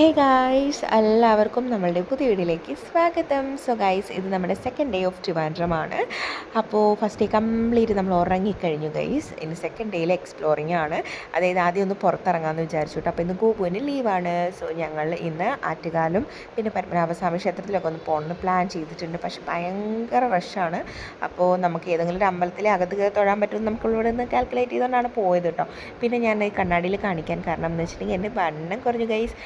Hey guys എല്ലാവർക്കും നമ്മളുടെ പുതിയ വീഡിയോയിലേക്ക് സ്വാഗതം. സോ ഗൈസ് ഇത് നമ്മുടെ സെക്കൻഡ് ഡേ ഓഫ് ട്രിവാൻഡ്രമാണ് അപ്പോൾ ഫസ്റ്റ് ഡേ കംപ്ലീറ്റ് നമ്മൾ ഉറങ്ങിക്കഴിഞ്ഞു ഗൈസ് ഇനി സെക്കൻഡ് ഡേയിൽ എക്സ്പ്ലോറിംഗ് ആണ്. അതായത് ആദ്യം ഒന്ന് പുറത്തിറങ്ങാമെന്ന് വിചാരിച്ചു കേട്ടോ അപ്പോൾ ഇന്ന് ഗോപുവിന് ലീവാണ്. സോ ഞങ്ങൾ ഇന്ന് ആറ്റുകാലും പിന്നെ പത്മനാഭസ്വാമി ക്ഷേത്രത്തിലൊക്കെ ഒന്ന് പോകണമെന്ന് പ്ലാൻ ചെയ്തിട്ടുണ്ട്. പക്ഷേ ഭയങ്കര റഷാണ് അപ്പോൾ നമുക്ക് ഏതെങ്കിലും ഒരു അമ്പലത്തിലെ അകത്ത് തൊഴാൻ പറ്റുമെന്ന് നമുക്കിവിടെ നിന്ന് കാൽക്കുലേറ്റ് ചെയ്തുകൊണ്ടാണ് പോയത് കേട്ടോ. പിന്നെ ഞാൻ ഈ കണ്ണാടിയിൽ കാണിക്കാൻ കാരണം എന്ന് വെച്ചിട്ടുണ്ടെങ്കിൽ എന്റെ വണ്ണം കുറഞ്ഞു ഗൈസ്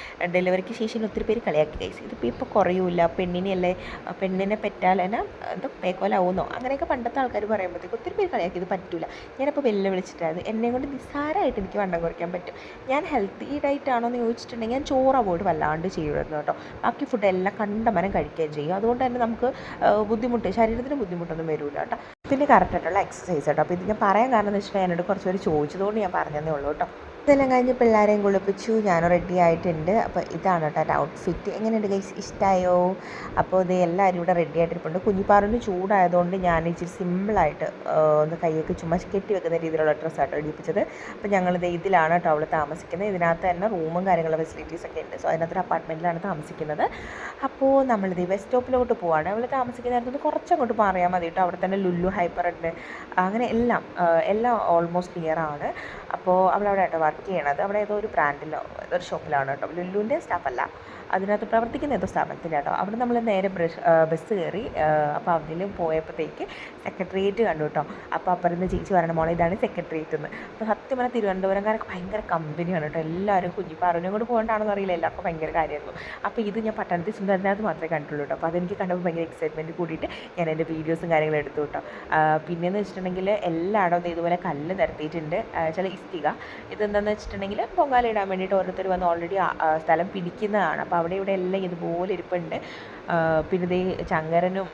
ഡെലിവറിക്ക് ശേഷം ഒത്തിരി പേര് കളിയാക്കി ഗൈസ് ഇതിപ്പോൾ ഇപ്പോൾ കുറയൂല. പെണ്ണിനെയല്ലേ പെണ്ണിനെ പെറ്റാൽ എന്നാ എന്തോ പേക്കോലാവുന്നോ അങ്ങനെയൊക്കെ പണ്ടത്തെ ആൾക്കാർ പറയുമ്പോഴത്തേക്ക് ഒത്തിരി പേര് കളിയാക്കി ഇത് പറ്റൂല. ഞാനപ്പോൾ വെല്ലു വിളിച്ചിട്ടായിരുന്നു. എന്നെ കൊണ്ട് നിസ്സാരമായിട്ട് എനിക്ക് വണ്ണം കുറയ്ക്കാൻ പറ്റും. ഞാൻ ഹെൽത്തി ഡയറ്റ് ആണോ എന്ന് ചോദിച്ചിട്ടുണ്ടെങ്കിൽ ഞാൻ ചോറ് അവോയ്ഡ് വല്ലാണ്ട് ചെയ്യുമായിരുന്നു കേട്ടോ. ബാക്കി ഫുഡ് എല്ലാം കണ്ടമനം കഴിക്കുകയും ചെയ്യും. അതുകൊണ്ട് തന്നെ നമുക്ക് ബുദ്ധിമുട്ട് ശരീരത്തിന് ബുദ്ധിമുട്ടൊന്നും വരില്ല കേട്ടോ. പിന്നെ കറക്റ്റായിട്ടുള്ള എക്സസൈസ് കേട്ടോ. അപ്പോൾ ഇത് ഞാൻ പറയാൻ കാരണം എന്ന് വെച്ചിട്ടുണ്ടെങ്കിൽ എന്നോട് കുറച്ച് പേര് ചോദിച്ചതുകൊണ്ട് ഞാൻ പറഞ്ഞതേ ഉള്ളൂ കേട്ടോ. ഇതെല്ലാം കഴിഞ്ഞ് പിള്ളേരെയും കുളിപ്പിച്ചു. ഞാനും റെഡി ആയിട്ടുണ്ട്. അപ്പോൾ ഇതാണ് കേട്ടോ എന്റെ ഔട്ട്ഫിറ്റ് എങ്ങനെയുണ്ട് ഗൈസ് ഇഷ്ടമായോ അപ്പോൾ ഇത് എല്ലാവരും ഇവിടെ റെഡി ആയിട്ടിരിപ്പുണ്ട്. കുഞ്ഞിപ്പാറിന് ചൂടായതുകൊണ്ട് ഞാൻ ഇച്ചിരി സിമ്പിളായിട്ട് ഒന്ന് കൈയൊക്കെ ചുമ്മാ കെട്ടി വെക്കുന്ന രീതിയിലുള്ള ഡ്രസ്സായിട്ട് ഇടിപ്പിച്ചത്. അപ്പോൾ ഞങ്ങളിത് ഇതിലാണ് കേട്ടോ അവൾ താമസിക്കുന്നത്. ഇതിനകത്ത് തന്നെ റൂമും കാര്യങ്ങളും ഫെസിലിറ്റീസ് ഒക്കെ ഉണ്ട്. സോ അതിനകത്തൊരു അപ്പാർട്ട്മെന്റിലാണ് താമസിക്കുന്നത്. അപ്പോൾ നമ്മളിത് ബസ് സ്റ്റോപ്പിലോട്ട് പോവാണ്. അവൾ താമസിക്കുന്നിടത്തുനിന്ന് കുറച്ചങ്ങോട്ട് മാറിയാൽ മതി കേട്ടോ. അവിടെ തന്നെ ലുല്ലു ഹൈപ്പർ ഉണ്ട്. അങ്ങനെ എല്ലാം എല്ലാം ഓൾമോസ്റ്റ് ക്ലിയർ ആണ്. അപ്പോൾ അവളവിടെ അവിടെ ആയിട്ട് വർക്ക് ചെയ്യണത് അവിടെ ഏതോ ഒരു ബ്രാൻഡിലോ ഒരു ഷോപ്പിലാണ് കേട്ടോ ലുല്ലുവിന്റെ സ്റ്റാഫല്ല അതിനകത്ത് പ്രവർത്തിക്കുന്ന ഏതോ സ്ഥാപനത്തിലാട്ടോ അവിടെ നമ്മൾ നേരെ ബ്രഷ് ബസ് കയറി അപ്പോൾ അതിൽ പോയപ്പോഴത്തേക്ക് സെക്രട്ടേറിയറ്റ് കണ്ടു കേട്ടോ അപ്പോൾ അപ്പുറത്ത് ചേച്ചി പറയണ മോളെ ഇതാണ് സെക്രട്ടേറിയറ്റ് എന്ന് അപ്പോൾ സത്യം പറഞ്ഞാൽ തിരുവനന്തപുരംകാരൊക്കെ ഭയങ്കര കമ്പനിയാണ് കേട്ടോ എല്ലാവരും കുഞ്ഞി പറഞ്ഞും കൂടെ പോകേണ്ടാണെന്ന് അറിയില്ല. എല്ലാവർക്കും ഭയങ്കര കാര്യമായിരുന്നു അപ്പോൾ ഇത് ഞാൻ പട്ടണത്തിൽ സുന്ദരനകത്ത് മാത്രമേ കണ്ടുള്ളൂ കേട്ടോ അപ്പോൾ അതെനിക്ക് കണ്ടപ്പോൾ ഭയങ്കര എക്സൈറ്റ്മെന്റ് കൂടിയിട്ട് ഞാൻ എന്റെ വീഡിയോസും കാര്യങ്ങളും എടുത്തു കേട്ടോ പിന്നെയെന്ന് വെച്ചിട്ടുണ്ടെങ്കിൽ എല്ലായിടവും ഇതുപോലെ കല്ല് നിരത്തിയിട്ടുണ്ട്. ചില ഇഷ്ടിക. ഇതെന്താണെന്ന് വെച്ചിട്ടുണ്ടെങ്കിൽ പൊങ്കാല ഇടാൻ വേണ്ടിയിട്ട് ഓരോരുത്തർ വന്ന് ഓൾറെഡി സ്ഥലം പിടിക്കുന്നതാണ്. അപ്പോൾ അവിടെ ഇവിടെ എല്ലാം ഇതുപോലെ ഇരിപ്പുണ്ട്. പിന്നെ ദേ ചങ്കരനും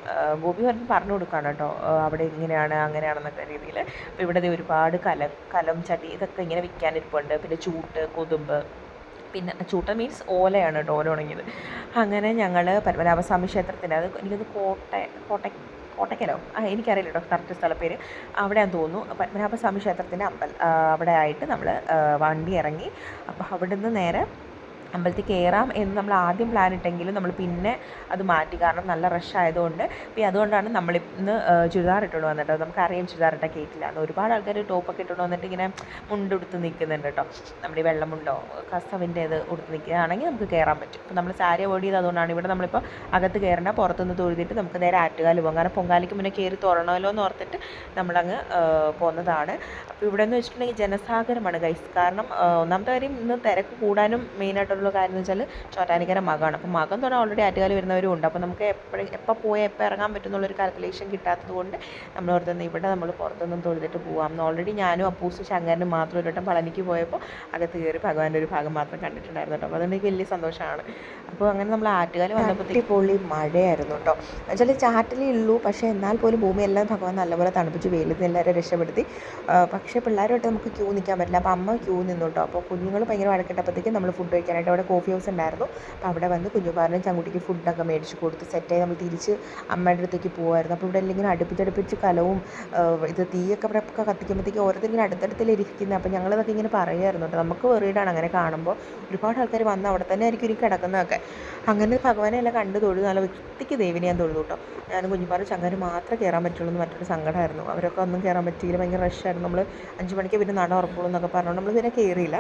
ഗോപി പറഞ്ഞ് പറഞ്ഞു കൊടുക്കുകയാണ് കേട്ടോ. അവിടെ ഇങ്ങനെയാണ് അങ്ങനെയാണെന്നൊക്കെ രീതിയിൽ. അപ്പോൾ ഇവിടെ ദേ ഒരുപാട് കലം കലം ചട്ടി ഇതൊക്കെ ഇങ്ങനെ വിൽക്കാനിരിപ്പുണ്ട്. പിന്നെ ചൂട്ട് കൊതുമ്പ് പിന്നെ ചൂട്ട മീൻസ് ഓലയാണ് കേട്ടോ ഓല ഉണങ്ങിയത് അങ്ങനെ ഞങ്ങൾ പത്മനാഭസ്വാമി ക്ഷേത്രത്തിൽ അത് എനിക്കത് കോട്ട കോട്ട കോട്ടയ്ക്കലോ ആ എനിക്കറിയില്ല കേട്ടോ കറക്റ്റ് സ്ഥലപ്പേര് അവിടെയാന്ന് തോന്നുന്നു. പത്മനാഭസ്വാമി ക്ഷേത്രത്തിന്റെ അമ്പൽ അവിടെ ആയിട്ട് നമ്മൾ വണ്ടി ഇറങ്ങി. അപ്പോൾ അവിടുന്ന് നേരെ അമ്പലത്തിൽ കയറാം എന്ന് നമ്മൾ ആദ്യം പ്ലാൻ ഇട്ടെങ്കിലും നമ്മൾ പിന്നെ അത് മാറ്റി. കാരണം നല്ല റഷ് ആയതുകൊണ്ട്. പിന്നെ അതുകൊണ്ടാണ് നമ്മൾ ഇന്ന് ചുരിദാർ ഇട്ടുകൊണ്ട് വന്നിട്ട്? നമുക്കറിയാം ചുരിദാർ ഇട്ടാൽ കേട്ടില്ല ഒരുപാട് ആൾക്കാർ ടോപ്പൊക്കെ ഇട്ടുകൊണ്ട് വന്നിട്ട് ഇങ്ങനെ മുണ്ടെടുത്ത് നിൽക്കുന്നുണ്ട് കേട്ടോ. നമ്മുടെ ഈ വെള്ളമുണ്ടോ? കസവിന്റെ ഇത് ഉടുത്ത് നിൽക്കുകയാണെങ്കിൽ നമുക്ക് കയറാൻ പറ്റും. അപ്പോൾ നമ്മൾ സാരി അവോയ്ഡ് ചെയ്ത് അതുകൊണ്ടാണ്. ഇവിടെ നമ്മളിപ്പോൾ അകത്ത് കയറേണ്ട പുറത്തുനിന്ന് തൊഴുതിട്ട് നമുക്ക് നേരെ ആറ്റുകാൽ പോകാം. കാരണം പൊങ്കാലിക്ക് മുന്നേ കയറി തുറണമല്ലോ എന്ന് ഓർത്തിട്ട് നമ്മളങ്ങ് പോകുന്നതാണ് അപ്പോൾ ഇവിടെ എന്ന് വെച്ചിട്ടുണ്ടെങ്കിൽ ജനസാഗരമാണ് ഗൈസ് കാരണം ഒന്നാമത്തെ കാര്യം ഇന്ന് തിരക്ക് കൂടാനും മെയിനായിട്ടുള്ള ഉള്ള കാര്യം എന്ന് വെച്ചാൽ ചോറ്റാനിക്കര മകമാണ് അപ്പോൾ മകം തൊട്ട് ഓൾറെഡി ആറ്റുകാൽ വരുന്നവരും ഉണ്ട്. അപ്പോൾ നമുക്ക് എപ്പോഴും എപ്പോൾ പോയാൽ എപ്പോൾ ഇറങ്ങാൻ പറ്റുന്നുള്ളൊരു കാൽക്കുലേഷൻ കിട്ടാത്തത് കൊണ്ട് നമ്മൾ ഓർത്തുനിന്ന് ഇവിടെ നമ്മൾ പുറത്തുനിന്നും തൊഴുതിട്ട് പോകാം ഓൾറെഡി ഞാനും അപ്പൂസും ശങ്കരനും മാത്രം ഒരു വട്ടം പളനിക്ക് പോയപ്പോൾ അകത്ത് കയറി ഭഗവാന്റെ ഒരു ഭാഗം മാത്രം കണ്ടിട്ടുണ്ടായിരുന്നു കേട്ടോ. അപ്പോൾ അതെനിക്ക് വലിയ സന്തോഷമാണ്. അപ്പോൾ അങ്ങനെ നമ്മൾ ആറ്റുകാൽ വന്നപ്പോഴത്തേക്ക് പൊള്ളി മഴയായിരുന്നു കേട്ടോ. എന്നുവെച്ചാൽ ചാറ്റലേ ഉള്ളൂ. പക്ഷേ എന്നാൽ പോലും ഭൂമിയെല്ലാം ഭഗവാൻ നല്ലപോലെ തണുപ്പിച്ച് നിന്ന് എല്ലാവരും രക്ഷപ്പെടുത്തി. പക്ഷേ പിള്ളേരുമായിട്ട് നമുക്ക് ക്യൂ നിൽക്കാൻ പറ്റില്ല. അപ്പോൾ അമ്മ ക്യൂ നിന്നു കേട്ടോ. അപ്പോൾ കുഞ്ഞുങ്ങൾ ഭയങ്കര വഴക്കിട്ടപ്പോഴത്തേക്കും നമ്മൾ ഫുഡ് കഴിക്കാനായിട്ട് അവിടെ കോഫി ഹൗസ് ഉണ്ടായിരുന്നു. അപ്പോൾ അവിടെ വന്ന് കുഞ്ഞുപാറിനും ചങ്കുട്ടിക്ക് ഫുഡൊക്കെ മേടിച്ച് കൊടുത്ത് സെറ്റായി നമ്മൾ തിരിച്ച് അമ്മയുടെ അടുത്തേക്ക് പോകുമായിരുന്നു അപ്പോൾ ഇവിടെ ഇങ്ങനെ അടുപ്പിച്ചടുപ്പിച്ച് കലവും ഇത് തീയൊക്കെ ഒക്കെ കത്തിക്കുമ്പോഴത്തേക്ക് ഓരോരുത്തർ ഇങ്ങനെ അടുത്തടുത്തല്ലേ ഇരിക്കുന്നത് അപ്പോൾ ഞങ്ങളതൊക്കെ ഇങ്ങനെ പറയുമായിരുന്നു കേട്ടോ. നമുക്ക് വെറിയിടാണ് അങ്ങനെ കാണുമ്പോൾ. ഒരുപാട് ആൾക്കാർ വന്ന് അവിടെ തന്നെ ആയിരിക്കും ഇനി കിടക്കുന്നതൊക്കെ. അങ്ങനെ ഭഗവാനെ എല്ലാം കണ്ട് തൊഴുത് നല്ല വ്യക്തിക്ക് ദേവിനെ ഞാൻ തൊഴുതു കേട്ടോ. ഞാൻ കുഞ്ഞുപാറും ചങ്ങനും മാത്രമേ കയറാൻ പറ്റുള്ളൂ എന്ന് മറ്റൊരു സങ്കടമായിരുന്നു. അവരൊക്കെ ഒന്നും കയറാൻ പറ്റിയില്ല. ഭയങ്കര റഷായിരുന്നു നമ്മൾ അഞ്ച് മണിക്ക് പിന്നെ നട ഉറപ്പുള്ളൂ എന്നൊക്കെ പറഞ്ഞു നമ്മൾ പിന്നെ കയറിയില്ല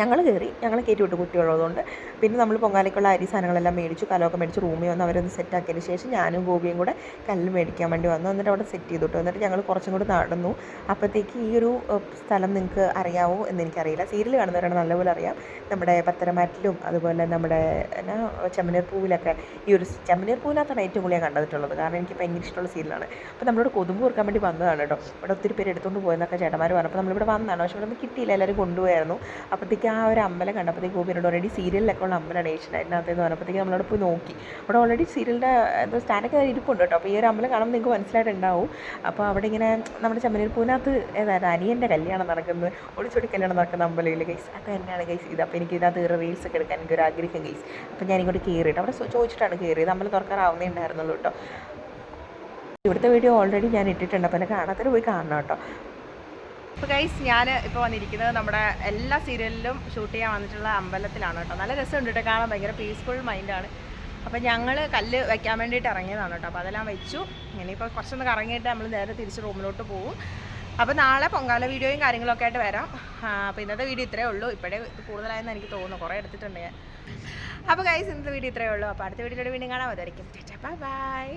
ഞങ്ങൾ കയറി ഞങ്ങൾ കയറ്റി വിട്ടു കുട്ടികളുള്ളതുകൊണ്ട്. പിന്നെ നമ്മൾ പൊങ്കാലയ്ക്കുള്ള അരി സാധനങ്ങളെല്ലാം മേടിച്ചു കലമൊക്കെ മേടിച്ച് റൂമിൽ വന്ന് അവരൊന്ന് സെറ്റാക്കിയതിന് ശേഷം ഞാനും ഗോപിയും കൂടെ കല്ല് മേടിക്കാൻ വേണ്ടി വന്നു. എന്നിട്ട് അവിടെ സെറ്റ് ചെയ്തു എന്നിട്ട് ഞങ്ങൾ കുറച്ചും കൂടി നടന്നു. അപ്പോഴത്തേക്ക് ഈ ഒരു സ്ഥലം നിങ്ങൾക്ക് അറിയാമോ എന്ന് എനിക്കറിയില്ല. സീരിയൽ കാണുന്നവരാണ് നല്ലപോലെ അറിയാം. നമ്മുടെ പത്തരമാറ്റിലും അതുപോലെ നമ്മുടെ എന്നാ ചെമ്മനീർ പൂവിലൊക്കെ ഈ ഒരു ചെമ്മനീർ പൂവിനകത്താണ് ഏറ്റവും കൂടുതൽ ഞാൻ കണ്ടിട്ടുള്ളത്. കാരണം എനിക്ക് ഭയങ്കര ഇഷ്ടമുള്ള സീരിയലാണ്. അപ്പോൾ നമ്മളോട് കൊതുമ്പ് കൊടുക്കാൻ വേണ്ടി വന്നതാണ് കേട്ടോ. ഇവിടെ ഒത്തിരി പേര് എടുത്തുകൊണ്ട് പോയെന്നൊക്കെ ചേട്ടന്മാർ പറഞ്ഞു. അപ്പോൾ നമ്മളിവിടെ വന്നതാണ്. പക്ഷേ ഇവിടെ നിന്ന് കിട്ടിയില്ല. എല്ലാവരും കൊണ്ടുപോയായിരുന്നു. അപ്പോഴത്തേക്ക് ആ ഒരു അമ്പലം കണ്ടപ്പോഴത്തേക്ക് ഗോപിനോട് ഓൾറെഡി സീരിയലിലൊക്കെ ഉള്ള അമ്പലമാണ് ഏഷ്യനായിട്ടിനകത്ത് എന്ന് പറഞ്ഞപ്പോഴത്തേക്ക് നമ്മളോട് പോയി നോക്കി. അവിടെ ഓൾറെഡി സീരിയലിന്റെ എന്തോ സ്റ്റാൻഡൊക്കെ ഇരിപ്പുണ്ട് കേട്ടോ. അപ്പോൾ ഈ ഒരു അമ്പലം കാണുമ്പോൾ നിങ്ങൾക്ക് മനസ്സിലായിട്ടുണ്ടാവും. അപ്പോൾ അവിടെ ഇങ്ങനെ നമ്മുടെ ചെമ്മനീർ പൂവിനകത്ത് ഏതായിരുന്നു അനിയന്റെ കല്യാണം നടക്കുന്നത് ഒളിച്ചോടി കല്യാണം നടക്കുന്ന അമ്പലമില്ല ഗൈസ് അത് തന്നെയാണ് ഗൈസ് ഇത്. അപ്പോൾ എനിക്ക് ഇതിനകത്ത് റീൽസ് ഒക്കെ എടുക്കാൻ എനിക്കൊരു ആഗ്രഹം ഗൈസ് അപ്പോൾ ഞാൻ ഇങ്ങോട്ട് കയറിയിട്ട് അവിടെ ചോദിച്ചിട്ടാണ് കയറിയത് അമ്പലം തുറക്കാറാവുന്നേ ഉണ്ടായിരുന്നുള്ളൂ കേട്ടോ. ഇവിടുത്തെ വീഡിയോ ഓൾറെഡി ഞാൻ ഇട്ടിട്ടുണ്ട്. അപ്പോൾ എന്നെ കാണാത്തൊരു പോയി കാണണം കേട്ടോ. അപ്പോൾ ഗൈസ് ഞാൻ ഇപ്പോൾ വന്നിരിക്കുന്നത് നമ്മുടെ എല്ലാ സീരിയലിലും ഷൂട്ട് ചെയ്യാൻ വന്നിട്ടുള്ള അമ്പലത്തിലാണ് കേട്ടോ. നല്ല രസമുണ്ട് കേട്ടോ കാണാൻ ഭയങ്കര പീസ്ഫുൾ മൈൻഡാണ് അപ്പോൾ ഞങ്ങൾ കല്ല് വെക്കാൻ വേണ്ടിയിട്ട് ഇറങ്ങിയതാണ് കേട്ടോ. അപ്പോൾ അതെല്ലാം വെച്ചു. ഇനിയിപ്പോൾ കുറച്ചൊന്ന് കറങ്ങിയിട്ട് നമ്മൾ നേരെ തിരിച്ച് റൂമിലോട്ട് പോകും അപ്പോൾ നാളെ പൊങ്കാല വീഡിയോയും കാര്യങ്ങളൊക്കെ ആയിട്ട് വരാം. അപ്പോൾ ഇന്നത്തെ വീഡിയോ ഇത്രയേ ഉള്ളൂ. ഇപ്പോഴേ കൂടുതലായെന്ന് എനിക്ക് തോന്നുന്നു. കുറേ എടുത്തിട്ടുണ്ട് ഞാൻ. അപ്പോൾ ഗൈസ് ഇന്നത്തെ വീഡിയോ ഇത്രയേ ഉള്ളൂ. അപ്പോൾ അടുത്ത വീഡിയോയുടെ വീണ്ടും കാണാൻ മതിയായിരിക്കും ബൈ